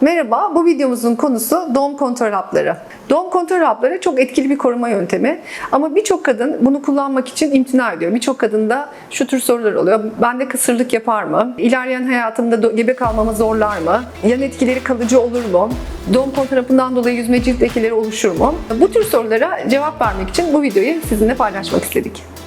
Merhaba, bu videomuzun konusu doğum kontrol hapları. Doğum kontrol hapları çok etkili bir koruma yöntemi ama birçok kadın bunu kullanmak için imtina ediyor. Birçok kadında şu tür sorular oluyor. Bende kısırlık yapar mı? İlerleyen hayatımda gebe kalmamı zorlar mı? Yan etkileri kalıcı olur mu? Doğum kontrol hapından dolayı yüzme cilt lekeleri oluşur mu? Bu tür sorulara cevap vermek için bu videoyu sizinle paylaşmak istedik.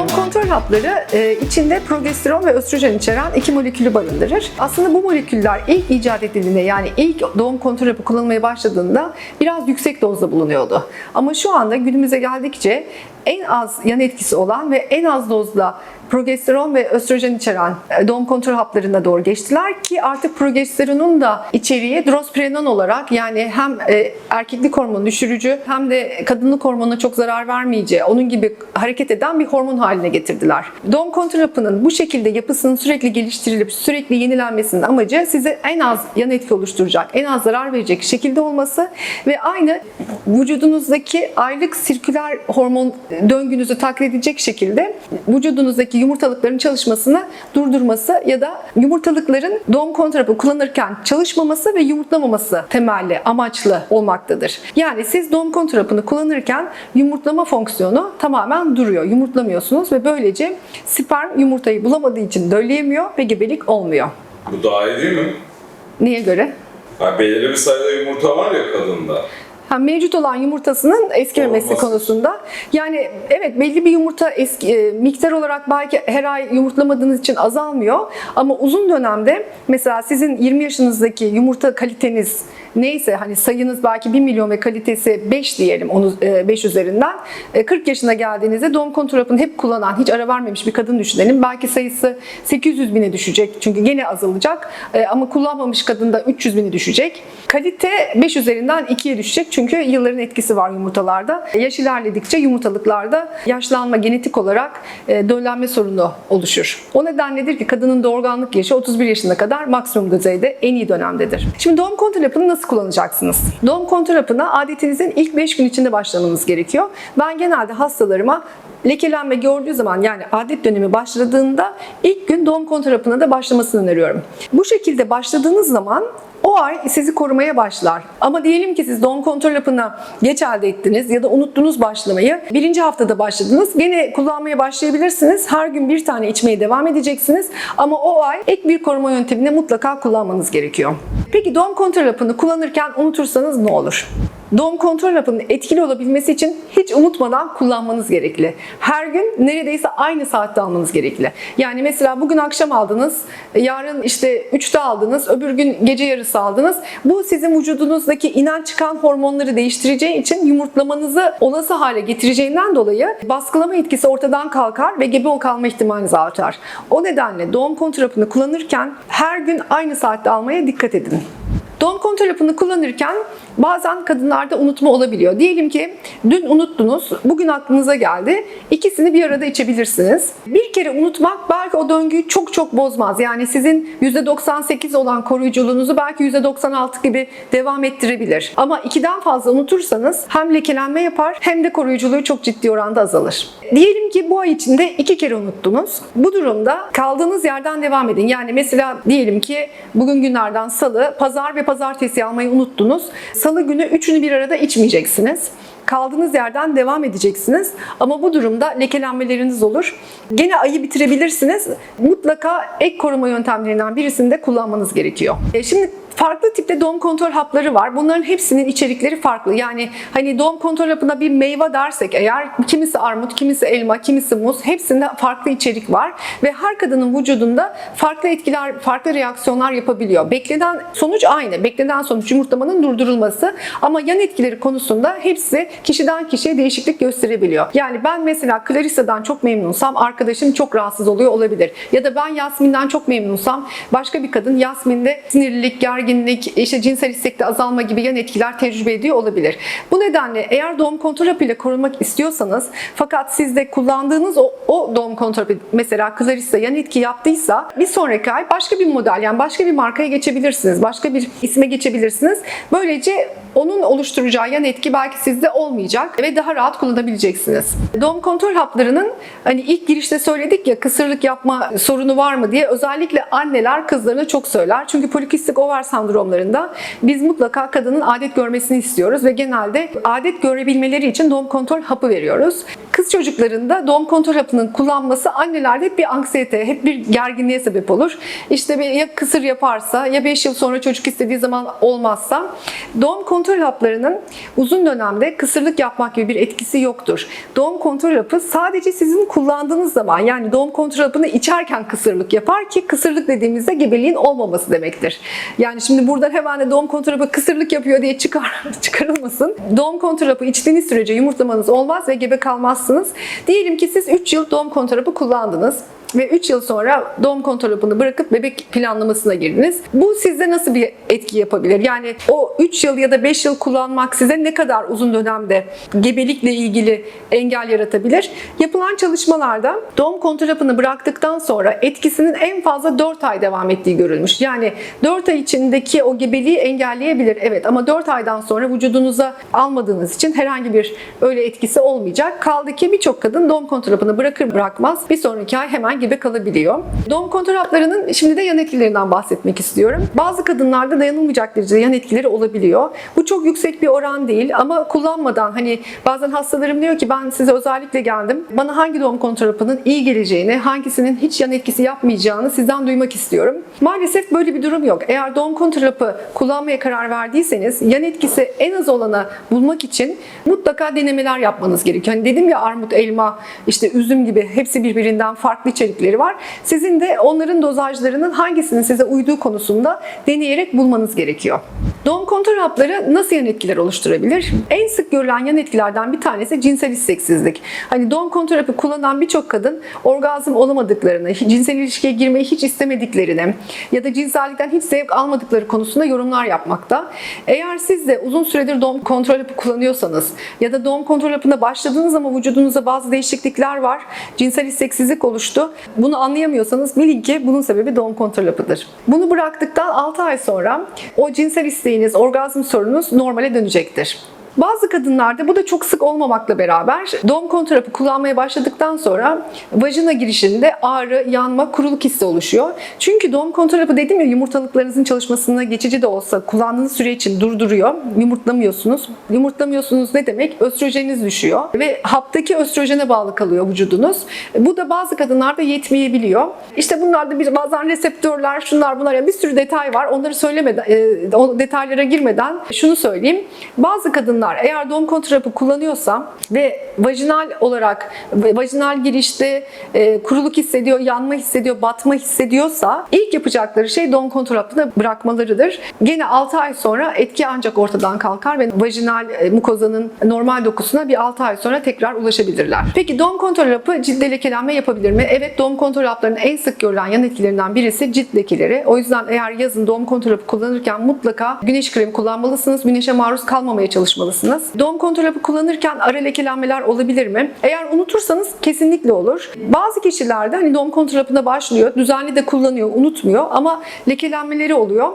Doğum kontrol hapları e, içinde progesteron ve östrojen içeren iki molekülü barındırır. Aslında bu moleküller ilk icat edildiğinde yani ilk doğum kontrol hapı kullanılmaya başladığında biraz yüksek dozda bulunuyordu. Ama şu anda günümüze geldikçe en az yan etkisi olan ve en az dozda progesteron ve östrojen içeren e, doğum kontrol haplarına doğru geçtiler ki artık progesteronun da içeriği drosprenon olarak yani hem e, erkeklik hormonu düşürücü hem de kadınlık hormonuna çok zarar vermeyeceği onun gibi hareket eden bir hormon haline getirdiler. Doğum kontrol hapının bu şekilde yapısının sürekli geliştirilip sürekli yenilenmesinin amacı size en az yan etki oluşturacak, en az zarar verecek şekilde olması ve aynı vücudunuzdaki aylık sirküler hormon döngünüzü taklit edecek şekilde vücudunuzdaki yumurtalıkların çalışmasını durdurması ya da yumurtalıkların doğum kontrol hapı kullanırken çalışmaması ve yumurtlamaması temelli, amaçlı olmaktadır. Yani siz doğum kontrol hapını kullanırken yumurtlama fonksiyonu tamamen duruyor. Yumurtlamıyorsunuz ve böylece sperm yumurtayı bulamadığı için dölleyemiyor ve gebelik olmuyor. Bu daha iyi değil mi? Neye göre? Ha, belirli bir sayıda yumurta var ya kadında. Ha, mevcut olan yumurtasının eskimemesi Olmaz. konusunda. Yani evet belli bir yumurta eski, e, miktar olarak belki her ay yumurtlamadığınız için azalmıyor. Ama uzun dönemde mesela sizin 20 yaşınızdaki yumurta kaliteniz neyse hani sayınız belki 1 milyon ve kalitesi 5 diyelim onu 5 üzerinden. E, 40 yaşına geldiğinizde doğum kontrol hapını hep kullanan hiç ara vermemiş bir kadın düşünelim. Belki sayısı 800 bine düşecek çünkü gene azalacak. E, ama kullanmamış kadında 300 bine düşecek. Kalite 5 üzerinden 2'ye düşecek çünkü yılların etkisi var yumurtalarda. Yaş ilerledikçe yumurtalıklarda yaşlanma genetik olarak e, döllenme sorunu oluşur. O nedenledir ki kadının doğurganlık yaşı 31 yaşına kadar maksimum düzeyde en iyi dönemdedir. Şimdi doğum kontrol hapını nasıl kullanacaksınız? Doğum kontrol hapına adetinizin ilk 5 gün içinde başlamanız gerekiyor. Ben genelde hastalarıma lekelenme gördüğü zaman yani adet dönemi başladığında ilk gün doğum kontrol hapına da başlamasını öneriyorum. Bu şekilde başladığınız zaman o ay sizi korumaya başlar. Ama diyelim ki siz doğum kontrol hapına geç elde ettiniz ya da unuttunuz başlamayı. Birinci haftada başladınız. Gene kullanmaya başlayabilirsiniz. Her gün bir tane içmeye devam edeceksiniz. Ama o ay ek bir koruma yöntemini mutlaka kullanmanız gerekiyor. Peki doğum kontrol hapını kullanırken unutursanız ne olur? Doğum kontrol hapının etkili olabilmesi için hiç unutmadan kullanmanız gerekli. Her gün neredeyse aynı saatte almanız gerekli. Yani mesela bugün akşam aldınız, yarın işte 3'te aldınız, öbür gün gece yarısı aldınız. Bu sizin vücudunuzdaki inen çıkan hormonları değiştireceği için yumurtlamanızı olası hale getireceğinden dolayı baskılama etkisi ortadan kalkar ve gebe kalma ihtimaliniz artar. O nedenle doğum kontrol hapını kullanırken her gün aynı saatte almaya dikkat edin. Doğum kontrol hapını kullanırken bazen kadınlarda unutma olabiliyor. Diyelim ki dün unuttunuz, bugün aklınıza geldi. İkisini bir arada içebilirsiniz. Bir kere unutmak belki o döngüyü çok çok bozmaz. Yani sizin %98 olan koruyuculuğunuzu belki %96 gibi devam ettirebilir. Ama ikiden fazla unutursanız hem lekelenme yapar hem de koruyuculuğu çok ciddi oranda azalır. Diyelim ki bu ay içinde iki kere unuttunuz. Bu durumda kaldığınız yerden devam edin. Yani mesela diyelim ki bugün günlerden salı, pazar ve pazartesi almayı unuttunuz. Salı günü üçünü bir arada içmeyeceksiniz. Kaldığınız yerden devam edeceksiniz. Ama bu durumda lekelenmeleriniz olur. Gene ayı bitirebilirsiniz. Mutlaka ek koruma yöntemlerinden birisini de kullanmanız gerekiyor. E şimdi farklı tipte doğum kontrol hapları var. Bunların hepsinin içerikleri farklı. Yani hani doğum kontrol hapına bir meyve dersek eğer kimisi armut, kimisi elma, kimisi muz hepsinde farklı içerik var ve her kadının vücudunda farklı etkiler, farklı reaksiyonlar yapabiliyor. Beklenen sonuç aynı. Beklenen sonuç yumurtlamanın durdurulması ama yan etkileri konusunda hepsi kişiden kişiye değişiklik gösterebiliyor. Yani ben mesela Clarissa'dan çok memnunsam arkadaşım çok rahatsız oluyor olabilir. Ya da ben Yasmin'den çok memnunsam başka bir kadın Yasmin'de sinirlilik, gerginlik, işte cinsel istekte azalma gibi yan etkiler tecrübe ediyor olabilir. Bu nedenle eğer doğum kontrol hapıyla korunmak istiyorsanız fakat sizde kullandığınız o, o doğum kontrol hapı mesela Clarissa yan etki yaptıysa bir sonraki ay başka bir model yani başka bir markaya geçebilirsiniz. Başka bir isme geçebilirsiniz. Böylece onun oluşturacağı yan etki belki sizde olmayacak ve daha rahat kullanabileceksiniz. Doğum kontrol haplarının hani ilk girişte söyledik ya kısırlık yapma sorunu var mı diye özellikle anneler kızlarına çok söyler. Çünkü polikistik over sendromlarında biz mutlaka kadının adet görmesini istiyoruz ve genelde adet görebilmeleri için doğum kontrol hapı veriyoruz. Kız çocuklarında doğum kontrol hapının kullanması annelerde hep bir anksiyete, hep bir gerginliğe sebep olur. İşte ya kısır yaparsa ya 5 yıl sonra çocuk istediği zaman olmazsa doğum kontrol haplarının uzun dönemde kısırlık yapmak gibi bir etkisi yoktur. Doğum kontrol hapı sadece sizin kullandığınız zaman yani doğum kontrol hapını içerken kısırlık yapar ki kısırlık dediğimizde gebeliğin olmaması demektir. Yani şimdi buradan hemen de doğum kontrol hapı kısırlık yapıyor diye çıkar, çıkarılmasın. Doğum kontrol hapı içtiğiniz sürece yumurtlamanız olmaz ve gebe kalmazsınız. Diyelim ki siz 3 yıl doğum kontrol hapı kullandınız ve 3 yıl sonra doğum kontrol hapını bırakıp bebek planlamasına girdiniz. Bu sizde nasıl bir etki yapabilir? Yani o 3 yıl ya da 5 yıl kullanmak size ne kadar uzun dönemde gebelikle ilgili engel yaratabilir? Yapılan çalışmalarda doğum kontrol hapını bıraktıktan sonra etkisinin en fazla 4 ay devam ettiği görülmüş. Yani 4 ay içindeki o gebeliği engelleyebilir evet ama 4 aydan sonra vücudunuza almadığınız için herhangi bir öyle etkisi olmayacak. Kaldı ki birçok kadın doğum kontrol hapını bırakır bırakmaz bir sonraki ay hemen gebe kalabiliyor. Doğum kontrol haplarının şimdi de yan etkilerinden bahsetmek istiyorum. Bazı kadınlarda dayanılmayacak derecede yan etkileri olabiliyor. Bu çok yüksek bir oran değil ama kullanmadan hani bazen hastalarım diyor ki ben size özellikle geldim. Bana hangi doğum kontrol hapının iyi geleceğini, hangisinin hiç yan etkisi yapmayacağını sizden duymak istiyorum. Maalesef böyle bir durum yok. Eğer doğum kontrol hapı kullanmaya karar verdiyseniz yan etkisi en az olana bulmak için mutlaka denemeler yapmanız gerekiyor. Hani dedim ya armut, elma, işte üzüm gibi hepsi birbirinden farklı içerikleri var. Sizin de onların dozajlarının hangisinin size uyduğu konusunda deneyerek bulmanız gerekiyor. Doğum kontrol hapları nasıl yan etkiler oluşturabilir? En sık görülen yan etkilerden bir tanesi cinsel isteksizlik. Hani doğum kontrol hapı kullanan birçok kadın orgazm olamadıklarını, cinsel ilişkiye girmeyi hiç istemediklerini ya da cinsellikten hiç zevk almadıkları konusunda yorumlar yapmakta. Eğer siz de uzun süredir doğum kontrol hapı kullanıyorsanız ya da doğum kontrol hapına başladığınız ama vücudunuzda bazı değişiklikler var, cinsel isteksizlik oluştu. Bunu anlayamıyorsanız bilin ki bunun sebebi doğum kontrol hapıdır. Bunu bıraktıktan 6 ay sonra o cinsel isteğiniz, orgazm sorunuz normale dönecektir. Bazı kadınlarda bu da çok sık olmamakla beraber doğum kontrol hapı kullanmaya başladıktan sonra vajina girişinde ağrı, yanma, kuruluk hissi oluşuyor. Çünkü doğum kontrol hapı dedim ya yumurtalıklarınızın çalışmasına geçici de olsa kullandığınız süre için durduruyor. Yumurtlamıyorsunuz. Yumurtlamıyorsunuz ne demek? Östrojeniniz düşüyor ve haptaki östrojene bağlı kalıyor vücudunuz. Bu da bazı kadınlarda yetmeyebiliyor. İşte bunlarda bir bazen reseptörler, şunlar bunlar yani bir sürü detay var. Onları söylemeden, e, detaylara girmeden şunu söyleyeyim. Bazı kadınlar eğer doğum kontrol hapı kullanıyorsa ve vajinal olarak vajinal girişte e, kuruluk hissediyor, yanma hissediyor, batma hissediyorsa ilk yapacakları şey doğum kontrol hapını bırakmalarıdır. Gene 6 ay sonra etki ancak ortadan kalkar ve vajinal e, mukozanın normal dokusuna bir 6 ay sonra tekrar ulaşabilirler. Peki doğum kontrol hapı cilde lekelenme yapabilir mi? Evet doğum kontrol haplarının en sık görülen yan etkilerinden birisi cilt lekeleri. O yüzden eğer yazın doğum kontrol hapı kullanırken mutlaka güneş kremi kullanmalısınız. Güneşe maruz kalmamaya çalışmalısınız. Doğum kontrol hapı kullanırken ara lekelenmeler olabilir mi? Eğer unutursanız kesinlikle olur. Bazı kişilerde hani doğum kontrol hapına başlıyor, düzenli de kullanıyor, unutmuyor ama lekelenmeleri oluyor.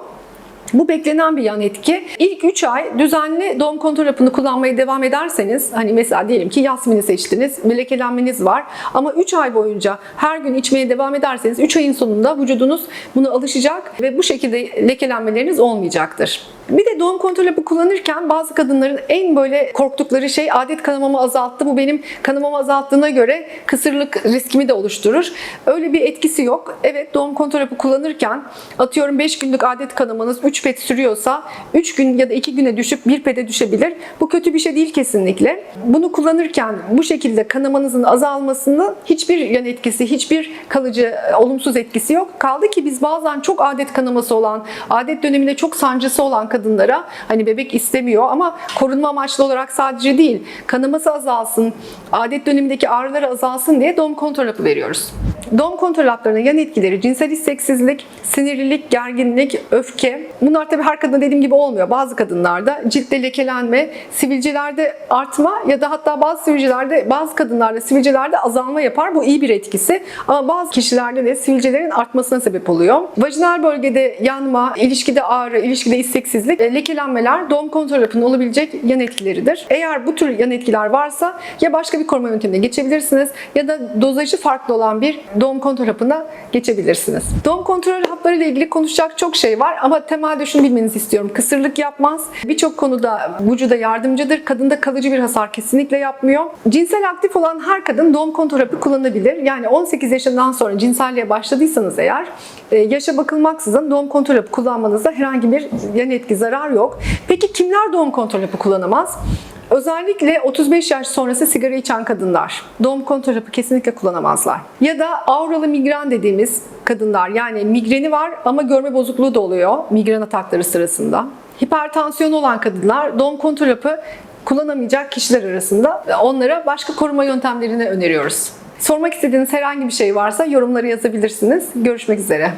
Bu beklenen bir yan etki. İlk 3 ay düzenli doğum kontrol hapını kullanmaya devam ederseniz hani mesela diyelim ki Yasmin'i seçtiniz bir lekelenmeniz var ama 3 ay boyunca her gün içmeye devam ederseniz 3 ayın sonunda vücudunuz buna alışacak ve bu şekilde lekelenmeleriniz olmayacaktır. Bir de doğum kontrol hapı kullanırken bazı kadınların en böyle korktukları şey adet kanamamı azalttı. Bu benim kanamamı azalttığına göre kısırlık riskimi de oluşturur. Öyle bir etkisi yok. Evet doğum kontrol hapı kullanırken atıyorum 5 günlük adet kanamanız 3 pet sürüyorsa 3 gün ya da 2 güne düşüp 1 pete düşebilir. Bu kötü bir şey değil kesinlikle. Bunu kullanırken bu şekilde kanamanızın azalmasının hiçbir yan etkisi, hiçbir kalıcı e, olumsuz etkisi yok. Kaldı ki biz bazen çok adet kanaması olan, adet döneminde çok sancısı olan kadınlara hani bebek istemiyor ama korunma amaçlı olarak sadece değil, kanaması azalsın, adet dönemindeki ağrıları azalsın diye doğum kontrol hapı veriyoruz. Doğum kontrol haplarının yan etkileri cinsel isteksizlik, sinirlilik, gerginlik, öfke. Bunlar tabii her kadında dediğim gibi olmuyor. Bazı kadınlarda ciltte lekelenme, sivilcelerde artma ya da hatta bazı sivilcelerde, bazı kadınlarda sivilcelerde azalma yapar. Bu iyi bir etkisi. Ama bazı kişilerde de sivilcelerin artmasına sebep oluyor. Vajinal bölgede yanma, ilişkide ağrı, ilişkide isteksizlik, e, lekelenmeler doğum kontrol hapının olabilecek yan etkileridir. Eğer bu tür yan etkiler varsa ya başka bir koruma yöntemine geçebilirsiniz ya da dozajı farklı olan bir doğum kontrol hapına geçebilirsiniz. Doğum kontrol hapları ile ilgili konuşacak çok şey var ama temelde şunu bilmenizi istiyorum. Kısırlık yapmaz. Birçok konuda vücuda yardımcıdır. Kadında kalıcı bir hasar kesinlikle yapmıyor. Cinsel aktif olan her kadın doğum kontrol hapı kullanabilir. Yani 18 yaşından sonra cinselliğe başladıysanız eğer e, yaşa bakılmaksızın doğum kontrol hapı kullanmanızda herhangi bir yan etki, zarar yok. Peki kimler doğum kontrol hapı kullanamaz? Özellikle 35 yaş sonrası sigara içen kadınlar doğum kontrol hapı kesinlikle kullanamazlar. Ya da auralı migren dediğimiz kadınlar yani migreni var ama görme bozukluğu da oluyor migren atakları sırasında. Hipertansiyon olan kadınlar doğum kontrol hapı kullanamayacak kişiler arasında onlara başka koruma yöntemlerini öneriyoruz. Sormak istediğiniz herhangi bir şey varsa yorumları yazabilirsiniz. Görüşmek üzere.